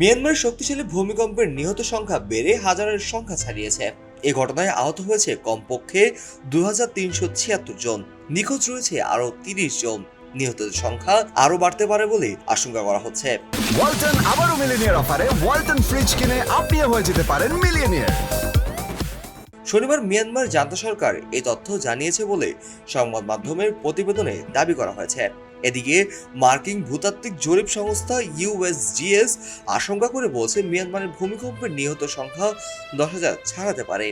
মিয়ানমারের শক্তিশালী ভূমিকম্পের নিহত সংখ্যা বেড়ে হাজারের সংখ্যা ছাড়িয়েছে। এ ঘটনায় আহত হয়েছে কমপক্ষে দু জন। নিখোঁজ রয়েছে আরও তিরিশ জন। নিহতদের সংখ্যা আরও বাড়তে পারে বলে আশঙ্কা করা হচ্ছে। ওয়ালটন আবারও মিলিনিয়ার অফারে ওয়ালটন ফ্রিজ কিনে আপনিও হয়ে যেতে পারেন মিলিয়নিয়ার। শনিবার মিয়ানমার জান্তা সরকার এই তথ্য জানিয়েছে বলে সংবাদ মাধ্যমের প্রতিবেদনে দাবি করা হয়েছে। এদিকে মার্কিন ভূতাত্ত্বিক জরিপ সংস্থা ইউএসজিএস আশঙ্কা করে বলছে, মিয়ানমারের ভূমিকম্পের নিহত সংখ্যা দশ হাজার ছাড়াতে পারে।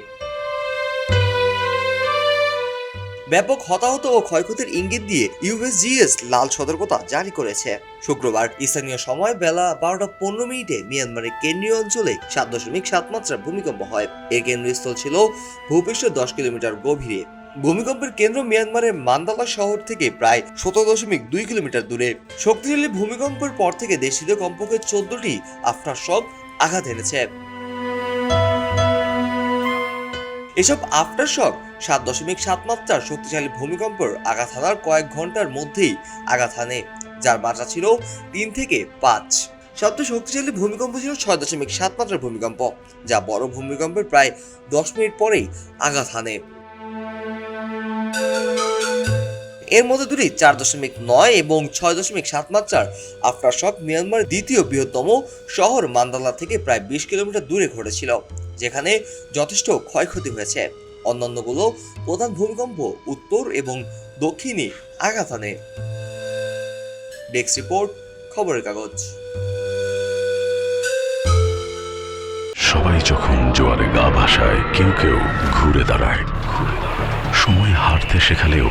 ব্যাপক হতাহত ও ক্ষয়ক্ষতির ইঙ্গিত দিয়ে ইউএসজিএস লাল সতর্কতা জারি করেছে। শুক্রবার স্থানীয় সময় বেলা বারোটা পনেরো মিনিটে মিয়ানমারের কেন্দ্রীয় অঞ্চলে সাত দশমিক সাত মাত্রার ভূমিকম্প হয়। এর কেন্দ্রস্থল ছিল ভূপৃষ্ঠ দশ কিলোমিটার গভীরে। ভূমিকম্পের কেন্দ্র মিয়ানমারের মান্দালা শহর থেকে প্রায় সতেরো দশমিক দুই কিলোমিটার দূরে। শক্তিশালী ভূমিকম্পের পর থেকে দেশটিতে কমপক্ষে চোদ্দটি আফটার শক আঘাত এনেছে। এসব আফটার শক সাত দশমিক সাত মাত্রার শক্তিশালী ভূমিকম্পের আঘাত হানার কয়েক ঘণ্টার মধ্যেই আঘাত হানে, যার মাত্রা ছিল তিন থেকে পাঁচ। সবচেয়ে শক্তিশালী ভূমিকম্প ছিল ছয় দশমিক সাত মাত্রার ভূমিকম্প, যা বড় ভূমিকম্পের প্রায় দশ মিনিট পরেই আঘাত হানে। এর মধ্যে দুটি, চার দশমিক নয় এবং ছয় দশমিক সাত মাত্রার আফটার শক মিয়ানমার দ্বিতীয় বৃহত্তম শহর মান্দালা থেকে প্রায় বিশ কিলোমিটার দূরে ঘটেছিল, যেখানে যথেষ্ট ক্ষয়ক্ষতি হয়েছে। অন্যান্যগুলো প্রধান ভূমিকম্প উত্তর এবং দক্ষিণে আঘাত আনে ডেস্ক রিপোর্ট, খবরের কাগজ। সবাই যখন জোয়ারে গা ভাসায়, কেউ কেউ ঘুরে দাঁড়ায়। সময় হারতে শেখালেও